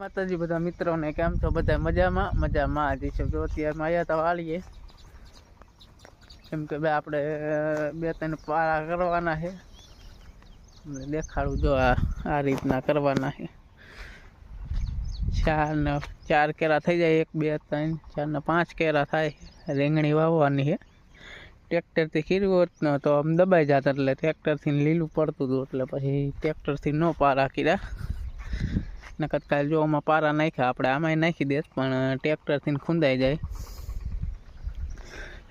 માતાજી બધા મિત્રોને કેમ છો? બધા મજામાં? મજામાં આજે છે. જો અત્યારમાં આવ્યા તો વાળીએ કેમ કે આપણે, બે ત્રણ પારા કરવાના છે. દેખાડું જો આ રીતના કરવાના છે. ચાર ને, ચાર કેરા થઈ જાય. એક, બે, ત્રણ, ચાર ને પાંચ કેરા થાય રીંગણી વાવવાની છે. ટ્રેક્ટરથી ખીરવું હોત તો આમ દબાઈ જાત એટલે ટ્રેક્ટરથી લીલું પડતું હતું. એટલે પછી ટ્રેક્ટરથી ન પારા કર્યા. નકર કાલ જો આમાં પારા નાખ્યા, આપણે આમાંય નાખી દેત, પણ ટ્રેક્ટરથી ખૂંદાઈ જાય.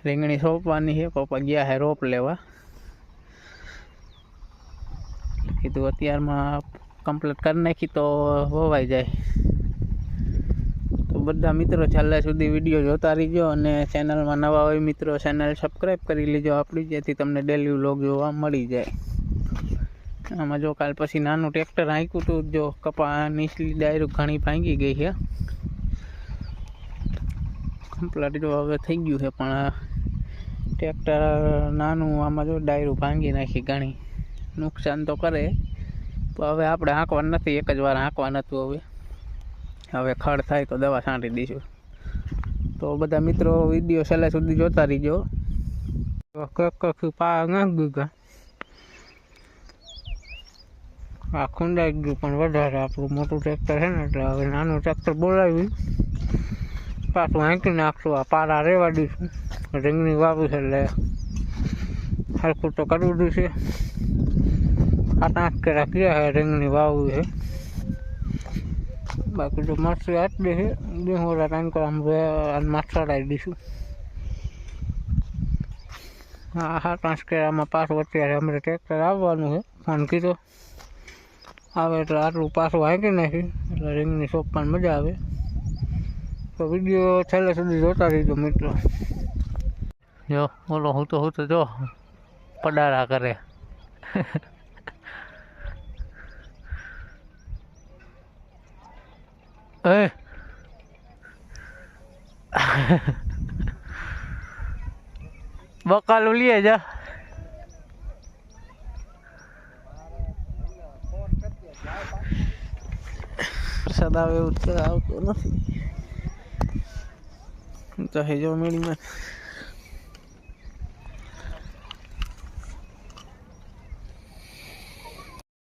રીંગણી સોંપવાની છે, પપ્પા ગયા છે રોપ લેવા. કીધું અત્યારમાં કમ્પ્લીટ કરી નાખી તો વવાઈ જાય. તો બધા મિત્રો છેલ્લા સુધી વીડિયો જોતા રહીજો અને ચેનલમાં નવા હોય મિત્રો ચેનલ સબસ્ક્રાઈબ કરી લેજો. આપણી જેથી તમને ડેલી વ્લોગ જોવા મળી જાય. આમાં જો કાલ પછી નાનું ટ્રેક્ટર હાંક્યું હતું જો કપા નીચલી ડાયરું ઘણી ભાંગી ગઈ છે કમ્પ્લેટ જો હવે થઈ ગયું છે પણ ટ્રેક્ટર નાનું, આમાં જો ડાયરું ભાંગી નાખી ઘણી. નુકસાન તો કરે, પણ હવે આપણે હાંકવાનું નથી, એક જ વાર હાંકવા હતું હવે. હવે ખડ થાય તો દવા છાંટી દઈશું. તો બધા મિત્રો વીડિયો છેલ્લા સુધી જોતા રહીજો. કક પા નાખી ગયા આ ખુંડાઈ ગયું પણ વધારે આપણું મોટું ટ્રેક્ટર છે ને, એટલે હવે નાનું ટ્રેક્ટર બોલાવ્યું. પાછું હાંકી નાખશું, આ પારા રહેવા દઈશું. રીંગણી વાવું છે એટલે હરખું તો કરવું છે. સાત આઠ કેરા ક્યાં છે, રીંગણી વાવવી છે. બાકી જો મરચી આટલી છે દેહોરા ટાઈમ પર આમ માછરાઈ દઈશું. હા હા આઠ કેરામાં પાછું અત્યારે અમારે ટ્રેક્ટર આવવાનું છે, ફોન કીધો. આવે એટલે આટલું પાછું હાંકી નાખી એટલે રીંગની પણ મજા આવે. તો વીડિયો છેલ્લે સુધી જોતા રહીજો મિત્રો. જો બોલો હું તો હું તો જો, પડારા કરે. એ. બકાલું લઈએ જા. વરસાદ આવે એવું આવતો નથી. તો હે જો મેળીમાં